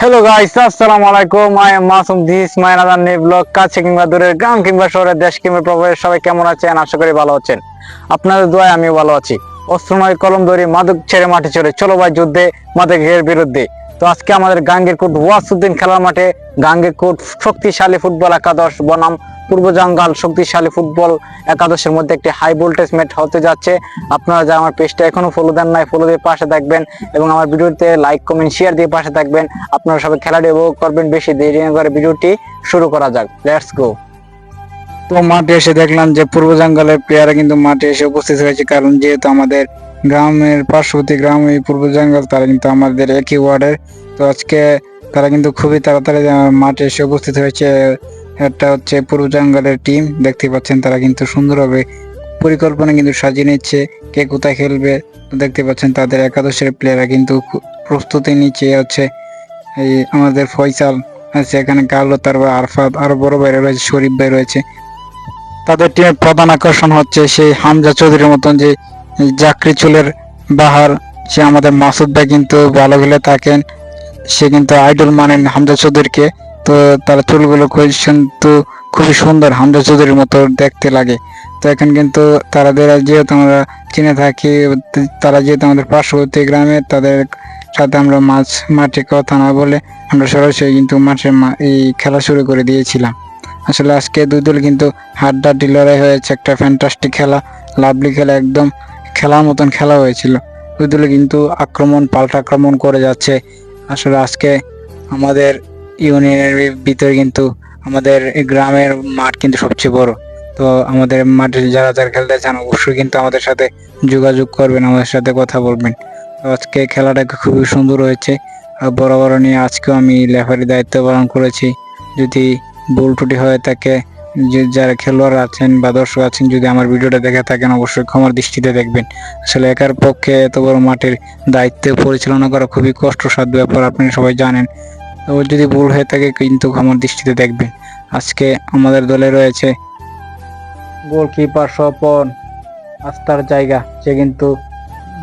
Hello guys আসসালামু আলাইকুম I am Masum this my another new blog কাছে কিংবা দূরের গ্রাম কিংবা শহরে, দেশ কিংবা প্রবাসে সবাই কেমন আছেন? আশা করি ভালো আছেন। আপনাদের দোয়ায় আমিও ভালো আছি। অস্ত্র নয়, কলম ধরে, মাদক ছেড়ে মাঠে চলে চলো ভাই, যুদ্ধে মাদকের বিরুদ্ধে। তো আজকে আমাদের গাঙ্গের কোট ওয়াসুদ্দিন খেলার মাঠে গাঙ্গের কোট শক্তিশালী ফুটবল একাদশ বনাম পূর্ব জঙ্গল, শক্তিশালী ফুটবল একাদশের মধ্যে একটি হাই ভোল্টেজ ম্যাচ হতে যাচ্ছে। আপনারা যারা আমার পেজটা এখনও ফলো দেন নাই ফলো দিয়ে পাশে থাকবেন এবং আমার ভিডিওতে লাইক কমেন্ট শেয়ার দিয়ে পাশে থাকবেন। আপনারা সবাই খেলাটি উপভোগ করবেন, বেশি দেরি না করে ভিডিওটি শুরু করা যাক। লেটস গো তো মাঠে এসে দেখলাম যে পূর্ব জঙ্গলের প্লেয়াররা কিন্তু মাঠে এসে উপস্থিত হয়েছে, কারণ যেহেতু আমাদের গ্রামের পার্শ্ববর্তী গ্রাম এই পূর্ব জঙ্গল, তারা কিন্তু আমাদের একই ওয়ার্ডের তো আজকে তারা কিন্তু খুবই তাড়াতাড়ি মাঠে এসে উপস্থিত হয়েছে। একটা হচ্ছে পূর্ব জঙ্গলের টিম দেখতে পাচ্ছেন তারা কিন্তু সুন্দরভাবে পরিকল্পনা কিন্তু সাজিয়ে নিচ্ছে, কে কোথায় খেলবে, দেখতে পাচ্ছেন তাদের একাদশের প্লেয়াররা কিন্তু প্রস্তুতি নিচ্ছে, হচ্ছে এই আমাদের ফয়সাল, আছে এখানে কালো, তারপর আরফাত, আরও বড় ভাই রয়েছে, শরীফ ভাই রয়েছে। তাদের টিমের প্রধান আকর্ষণ হচ্ছে সেই হামজা চৌধুরীর মতন যে জাকরি চুলের বাহার, সে আমাদের মাসুদ ভাই কিন্তু ভালো খেলে থাকেন, সে কিন্তু আইডল মানেন হামজা চৌধুরীকে। তো তার চুলগুলো কিন্তু খুবই সুন্দর, হামজা চৌধুরীর মতো দেখতে লাগে। তো এখন কিন্তু তাদের যেহেতু আমরা চিনে থাকি, তারা যেহেতু আমাদের পার্শ্ববর্তী গ্রামে, তাদের সাথে আমরা মাছ, মাঠে কথা না বলে আমরা সরাসরি কিন্তু মাঠে এই খেলা শুরু করে দিয়েছিলাম। আসলে আজকে দুই দল কিন্তু হাড্ডাড্ডি লড়াই হয়েছে, একটা ফ্যান্টাস্টিক খেলা লাভলি খেলা, একদম খেলার মতন খেলা হয়েছিল। দুই দলে কিন্তু আক্রমণ, পাল্টা আক্রমণ করে যাচ্ছে। আসলে আজকে আমাদের ইউনিয়নের ভিতরে কিন্তু আমাদের গ্রামের মাঠ কিন্তু সবচেয়ে বড়। তো আমাদের মাঠে যারা যারা খেলতে চান, অবশ্যই কিন্তু আমাদের সাথে যোগাযোগ করবেন, আমাদের সাথে কথা বলবেন। আজকে খেলাটা খুবই সুন্দর হয়েছে। আর বড় বড় নিয়ে আজকেও আমি লেফারি দায়িত্ব পালন করেছি। যদি ভুল ত্রুটি হয়ে থাকে যারা খেলোয়াড় আছেন বা দর্শক আছেন, যদি আমার ভিডিওটা দেখে থাকেন, অবশ্যই ক্ষমার দৃষ্টিতে দেখবেন। আসলে একার পক্ষে এত বড় মাঠের দায়িত্ব পরিচালনা করা খুবই কষ্টসাধ্য ব্যাপার আপনি সবাই জানেন। তো যদি ভুল হয়ে থাকে কিন্তু ক্ষমার দৃষ্টিতে দেখবেন আজকে আমাদের দলে রয়েছে গোলকিপার স্বপন আস্থার জায়গা। সে কিন্তু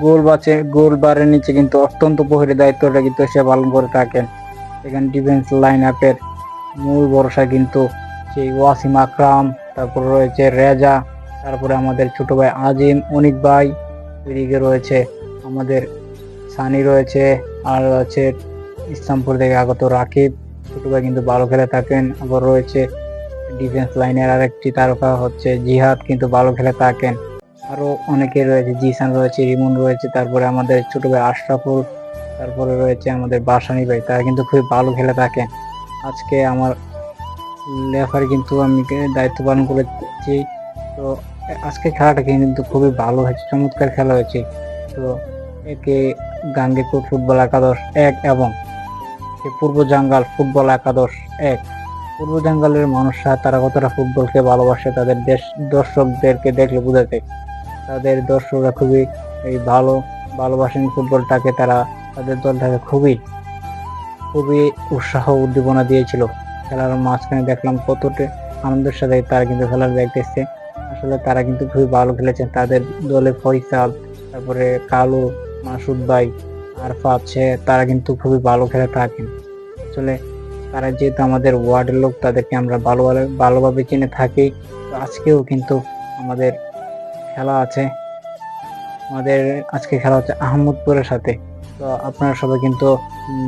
গোল বাচে, গোল বারের নিচে কিন্তু অত্যন্ত প্রহরী দায়িত্বটা কিন্তু সে পালন করে থাকেন। এখানে ডিফেন্স লাইন আপের মূল ভরসা কিন্তু সেই ওয়াসিম আকরাম, তারপর রয়েছে রেজা, তারপরে আমাদের ছোট ভাই আজিম, অনিক ভাই, এদিকে রয়েছে আমাদের সানি রয়েছে, আর রয়েছে ইসলামপুর থেকে আগত রাকিব ছোট কিন্তু ভালো খেলে থাকেন। আবার রয়েছে ডিফেন্স লাইনের আরেকটি তারকা হচ্ছে জিহাদ, কিন্তু ভালো খেলে থাকেন। আরও অনেকে রয়েছে, জিসান রয়েছে, রিমন রয়েছে, তারপরে আমাদের ছোট ভাই আশরাফুল, তারপরে রয়েছে আমাদের বাসানি ভাই, তারা কিন্তু খুবই ভালো খেলে থাকেন। আজকে আমার লেফারি কিন্তু আমি দায়িত্ব পালন করেছি। তো আজকে খেলাটা কিন্তু খুবই ভালো হয়েছে, চমৎকার খেলা হয়েছে। তো একে গাঙ্গেপুর ফুটবল একাদশ এক এবং সে পূর্ব জাঙ্গাল ফুটবল একাদশ এক। পূর্ব জাঙ্গালের মানুষরা তারা কতটা ফুটবলকে ভালোবাসে তাদের দেশ দর্শকদেরকে দেখলে বোঝাতে। তাদের দর্শকরা খুবই এই ভালো, ভালোবাসেন ফুটবলটাকে, তারা তাদের দলটাকে খুবই খুবই উৎসাহ উদ্দীপনা দিয়েছিল। খেলার মাঝখানে দেখলাম কতটা আনন্দের সাথে তারা কিন্তু খেলার দেখতেছে আসলে তারা কিন্তু খুবই ভালো খেলেছেন। তাদের দলে ফয়সাল, তারপরে কালু মাসুদ ভাই আরফাত সে তারা কিন্তু খুবই ভালো খেলে থাকেন আসলে তারা যেহেতু আমাদের ওয়ার্ডের লোক, তাদেরকে আমরা ভালো ভালোভাবে চিনে থাকি। তো আজকেও কিন্তু আমাদের খেলা আছে। আমাদের আজকে খেলা হচ্ছে আহমদপুরের সাথে। তো আপনারা সবাই কিন্তু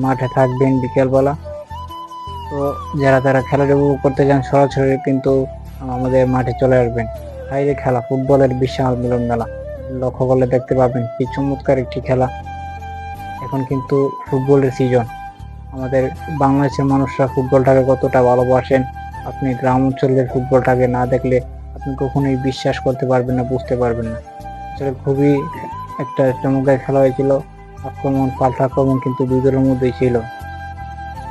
মাঠে থাকবেন বিকেলবেলা। তো যারা তারা খেলাটা উপভোগ করতে চান, সরাসরি কিন্তু আমাদের মাঠে চলে আসবেন। বাইরে খেলা, ফুটবলের বিশাল মিলন মেলা লক্ষ্য করলে দেখতে পাবেন কি চমৎকার একটি খেলা। এখন কিন্তু ফুটবলের সিজন আমাদের বাংলাদেশের মানুষরা ফুটবলটাকে কতটা ভালোবাসেন, আপনি গ্রাম অঞ্চলের ফুটবলটাকে না দেখলে আপনি কখনোই বিশ্বাস করতে পারবেন না, বুঝতে পারবেন না। আসলে খুবই একটা চমৎকার খেলা হয়েছিল। আক্রমণ, পাল্টা আক্রমণ কিন্তু দলের মধ্যেই ছিল।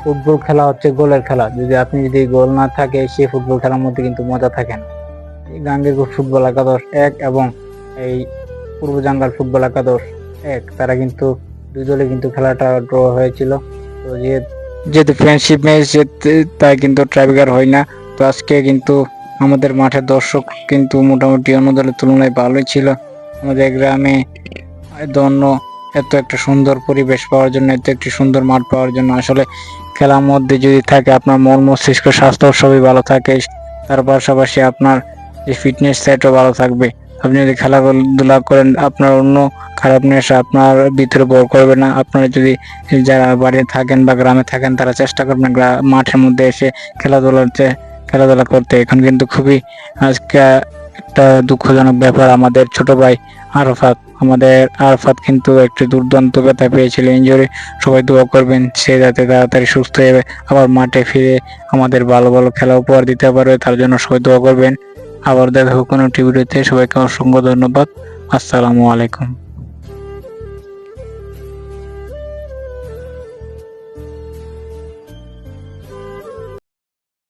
ফুটবল খেলা হচ্ছে গোলের খেলা। যদি আপনি যদি গোল না থাকে সেই ফুটবল খেলার মধ্যে কিন্তু মজা থাকে না। এই গাঙ্গেরপুর ফুটবল একাদশ এক এবং এই পূর্ব জাঙ্গাল ফুটবল একাদশ এক, তারা কিন্তু দুই দলে কিন্তু খেলাটা ড্র হয়েছিল। তো যেহেতু ফ্রেন্ডশিপ ম্যাচ তাই কিন্তু ট্রাইব্রেকার হয় না। তো আজকে কিন্তু আমাদের মাঠে দর্শক কিন্তু মোটামুটি অন্য দলের তুলনায় ভালোই ছিল। আমাদের গ্রামে দন্য এত একটা সুন্দর পরিবেশ পাওয়ার জন্য, এত একটি সুন্দর মাঠ পাওয়ার জন্য আসলে খেলার মধ্যে যদি থাকে আপনার মন, মস্তিষ্ক, স্বাস্থ্য সবই ভালো থাকে। তার পাশাপাশি আপনার যে ফিটনেস সেটও ভালো থাকবে। আপনি যদি খেলাধুলা করেন, আপনার অন্য খারাপ নেশা আপনার ভিতরে বড় করবে না। আপনারা যদি যারা বাড়িতে থাকেন বা গ্রামে থাকেন, তারা চেষ্টা করবেন মাঠের মধ্যে এসে খেলাধুলার খেলাধুলা করতে। এখন কিন্তু খুবই আজকে একটা দুঃখজনক ব্যাপার। আমাদের ছোট ভাই আরফাত, আমাদের আরফাত কিন্তু একটি দুর্দান্ত ব্যথা পেয়েছিল ইঞ্জুরি সবাই দোয়া করবেন, সে যাতে তাড়াতাড়ি সুস্থ হয়ে আবার মাঠে ফিরে আমাদের ভালো ভালো খেলা উপহার দিতে পারবে তার জন্য সবাই দোয়া করবেন। আবার দেখা কোনো ভিডিওতে। সবাইকে অসংখ্য ধন্যবাদ। আসসালামু আলাইকুম।